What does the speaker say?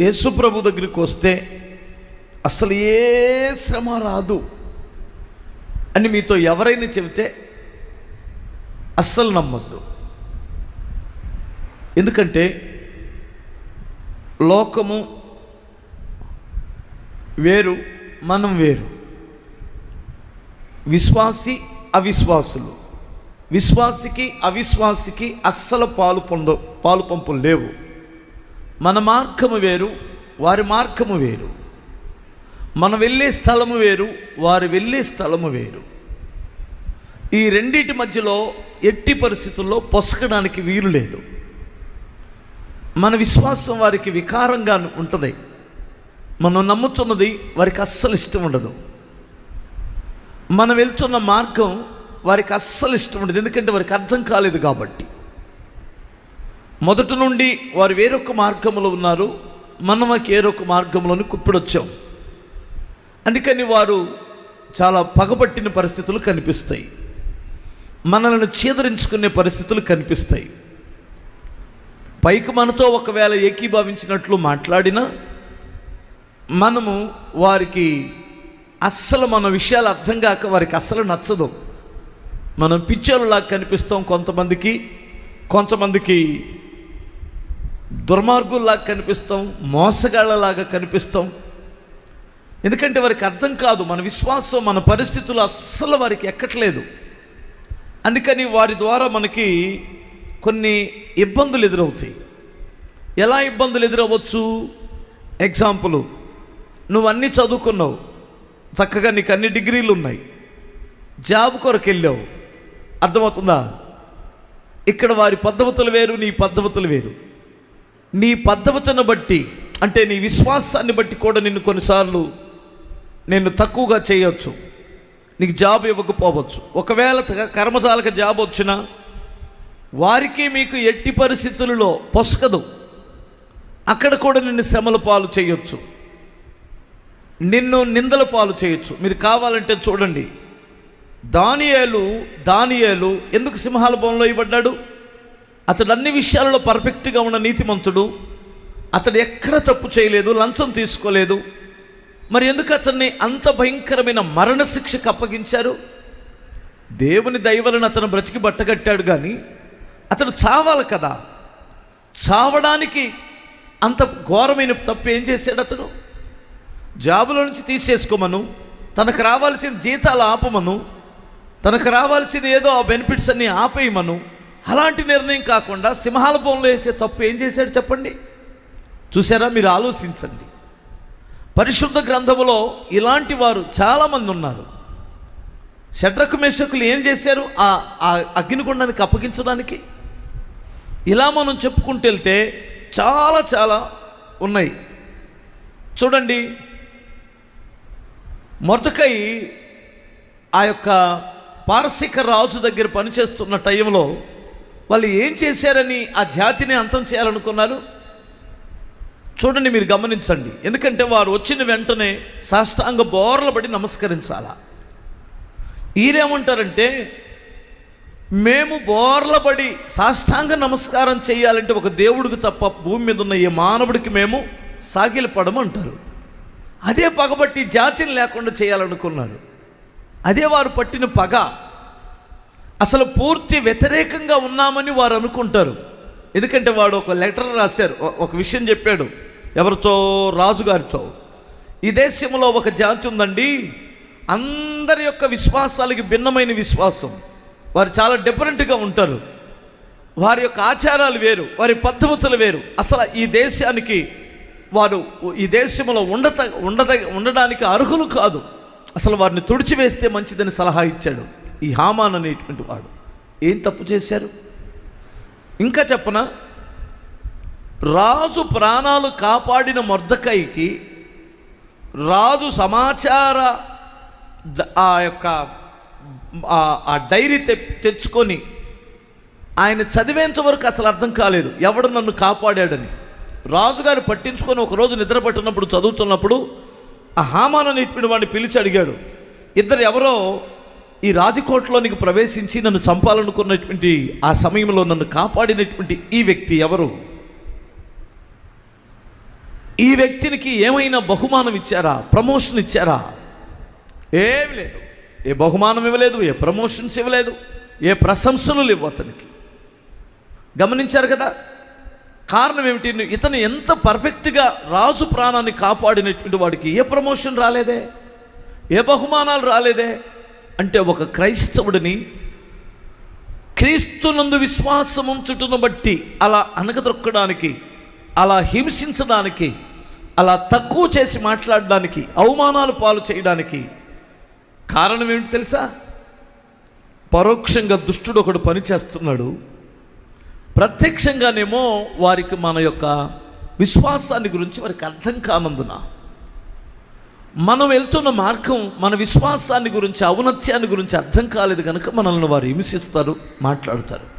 యేసుప్రభు దగ్గరికి వస్తే అసలు ఏ శ్రమ రాదు అని మీతో ఎవరైనా చెబితే అస్సలు నమ్మొద్దు. ఎందుకంటే లోకము వేరు మనం వేరు. విశ్వాసి అవిశ్వాసులు. విశ్వాసికి అవిశ్వాసికి అస్సలు పాలు పొంద పాలు పంపులు లేవు. మన మార్గము వేరు వారి మార్గము వేరు. మనం వెళ్ళే స్థలము వేరు వారు వెళ్ళే స్థలము వేరు. ఈ రెండింటి మధ్యలో ఎట్టి పరిస్థితుల్లో పొసకడానికి వీలు లేదు. మన విశ్వాసం వారికి వికారంగా ఉంటుంది. మనం నమ్ముతున్నది వారికి అస్సలు ఇష్టం ఉండదు. మనం వెళ్తున్న మార్గం వారికి అస్సలు ఇష్టం ఉండదు. ఎందుకంటే వారికి అర్థం కాలేదు కాబట్టి. మొదటి నుండి వారు వేరొక మార్గంలో ఉన్నారు. మనం వేరొక మార్గంలోని కుప్పిడొచ్చాం. అందుకని వారు చాలా పగబట్టిన పరిస్థితులు కనిపిస్తాయి. మనల్ని చీదరించుకునే పరిస్థితులు కనిపిస్తాయి. పైకి మనతో ఒకవేళ ఏకీభవించినట్లు మాట్లాడినా మనము వారికి అస్సలు మన విషయాలు అర్థం కాక వారికి అస్సలు నచ్చదు. మనం పిచ్చోళ్ళలాగా కనిపిస్తాం కొంతమందికి కొంతమందికి దుర్మార్గుల్లాగా కనిపిస్తాం మోసగాళ్ళలాగా కనిపిస్తాం. ఎందుకంటే వారికి అర్థం కాదు మన విశ్వాసం మన పరిస్థితులు అస్సలు వారికి ఎక్కట్లేదు. అందుకని వారి ద్వారా మనకి కొన్ని ఇబ్బందులు ఎదురవుతాయి. ఎలా ఇబ్బందులు ఎదురవ్వచ్చు ఎగ్జాంపుల్ నువ్వు అన్నీ చదువుకున్నావు చక్కగా నీకు అన్ని డిగ్రీలు ఉన్నాయి. జాబ్ కొరకు వెళ్ళావు. అర్థమవుతుందా? ఇక్కడ వారి పద్ధతులు వేరు నీ పద్ధతులు వేరు. నీ పద్ధతిని బట్టి అంటే నీ విశ్వాసాన్ని బట్టి కూడా నిన్ను కొన్నిసార్లు నేను తక్కువగా చేయొచ్చు. నీకు జాబ్ ఇవ్వకపోవచ్చు. ఒకవేళ త- జాబ్ వచ్చినా వారికి మీకు ఎట్టి పరిస్థితులలో పొసకదు అక్కడ కూడా నిన్ను శ్రమల పాలు చేయొచ్చు. నిన్ను నిందల పాలు చేయొచ్చు. మీరు కావాలంటే చూడండి. దానియేలు దానియేలు ఎందుకు సింహాల భవనంలో ఇవ్వబడ్డాడు? అతడు అన్ని విషయాలలో పర్ఫెక్ట్గా ఉన్న నీతిమంతుడు. అతడు ఎక్కడ తప్పు చేయలేదు లంచం తీసుకోలేదు. మరి ఎందుకు అతన్ని అంత భయంకరమైన మరణశిక్షకు అప్పగించారు? దేవుని దయవలను అతను బ్రతికి బట్టగట్టాడు కానీ అతడు చావాలి కదా. చావడానికి అంత ఘోరమైన తప్పు ఏం చేశాడు అతడు? జాబులో నుంచి తీసేసుకోమను తనకు రావాల్సిన జీతాలు ఆపమను తనకు రావాల్సిన ఏదో ఆ బెనిఫిట్స్ అన్నీ ఆపేయమను అలాంటి నిర్ణయం కాకుండా సింహాల బోన్లో వేసే తప్పు ఏం చేశాడు చెప్పండి? చూసారా మీరు ఆలోచించండి. పరిశుద్ధ గ్రంథములో ఇలాంటి వారు చాలామంది ఉన్నారు. షడ్రకు మేషకులు ఏం చేశారు? ఆ ఆ అగ్నిగుండానికి అప్పగించడానికి? ఇలా మనం చెప్పుకుంటూ వెళ్తే చాలా చాలా ఉన్నాయి. చూడండి. మొదకై ఆ యొక్క పారసిక రాజు దగ్గర పనిచేస్తున్న టైంలో వాళ్ళు ఏం చేశారని ఆ జాతిని అంతం చేయాలనుకున్నారు? చూడండి మీరు గమనించండి. ఎందుకంటే వారు వచ్చిన వెంటనే సాష్టాంగ బోర్లబడి నమస్కరించాలా? ఈరేమంటారంటే మేము బోర్లబడి సాష్టాంగ నమస్కారం చేయాలంటే ఒక దేవుడికి తప్ప భూమి మీద ఉన్న ఈ మానవుడికి మేము సాగిలపడము అంటారు. అదే పగబట్టి జాతిని లేకుండా చేయాలనుకున్నారు. అదే వారు పట్టిన పగ. అసలు పూర్తి వ్యతిరేకంగా ఉన్నామని వారు అనుకుంటారు. ఎందుకంటే వాడు ఒక లెటర్ రాశారు ఒక విషయం చెప్పాడు. ఎవరితో? రాజుగారితో. ఈ దేశంలో ఒక జాతి ఉందండి అందరి యొక్క విశ్వాసాలకి భిన్నమైన విశ్వాసం. వారు చాలా డిఫరెంట్గా ఉంటారు. వారి యొక్క ఆచారాలు వేరు వారి పద్ధతులు వేరు. అసలు ఈ దేశానికి వారు ఈ దేశంలో ఉండత ఉండద ఉండడానికి అర్హులు కాదు. అసలు వారిని తుడిచివేస్తే మంచిదని సలహా ఇచ్చాడు. ఈ హామాన్ అనేటువంటి వాడు. ఏం తప్పు చేశారు? ఇంకా చెప్పన? రాజు ప్రాణాలు కాపాడిన మొర్దకాయికి రాజు సమాచార ఆ యొక్క ఆ- ఆ డైరీ తె తెచ్చుకొని ఆయన చదివేంత వరకు అసలు అర్థం కాలేదు. ఎవడు నన్ను కాపాడాడని. రాజుగారు పట్టించుకొని ఒకరోజు నిద్ర పట్టినప్పుడు చదువుతున్నప్పుడు ఆ హామాన్ అనేటువంటి వాడిని పిలిచి అడిగాడు. ఇద్దరు ఎవరో ఈ రాజకోటలోనికి ప్రవేశించి నన్ను చంపాలనుకున్నటువంటి ఆ సమయంలో నన్ను కాపాడినటువంటి ఈ వ్యక్తి ఎవరు? ఈ వ్యక్తినికి ఏమైనా బహుమానం ఇచ్చారా? ప్రమోషన్ ఇచ్చారా? ఏమి లేదు. ఏ బహుమానం ఇవ్వలేదు ఏ ప్రమోషన్స్ ఇవ్వలేదు ఏ ప్రశంసలు లేవు అతనికి. గమనించారు కదా? కారణం ఏమిటి? ఇతను ఎంత పర్ఫెక్ట్గా రాజు ప్రాణాన్ని కాపాడినటువంటి వాడికి ఏ ప్రమోషన్ రాలేదే? ఏ బహుమానాలు రాలేదే? అంటే ఒక క్రైస్తవుడిని క్రీస్తునందు విశ్వాసం ఉంచుటను బట్టి అలా అనగదొక్కడానికి అలా హింసించడానికి అలా తక్కువ చేసి మాట్లాడడానికి అవమానాలు పాలు చేయడానికి కారణం ఏమిటి తెలుసా? పరోక్షంగా దుష్టుడు ఒకడు పని చేస్తున్నాడు ప్రత్యక్షంగానేమో వారికి మన యొక్క విశ్వాసాన్ని గురించి వారికి అర్థం కానందున. మనం వెళ్తున్న మార్గం మన విశ్వాసాన్ని గురించి ఔన్నత్యాన్ని గురించి అర్థం కాలేదు కనుక మనల్ని వారు హింసిస్తారు మాట్లాడతారు.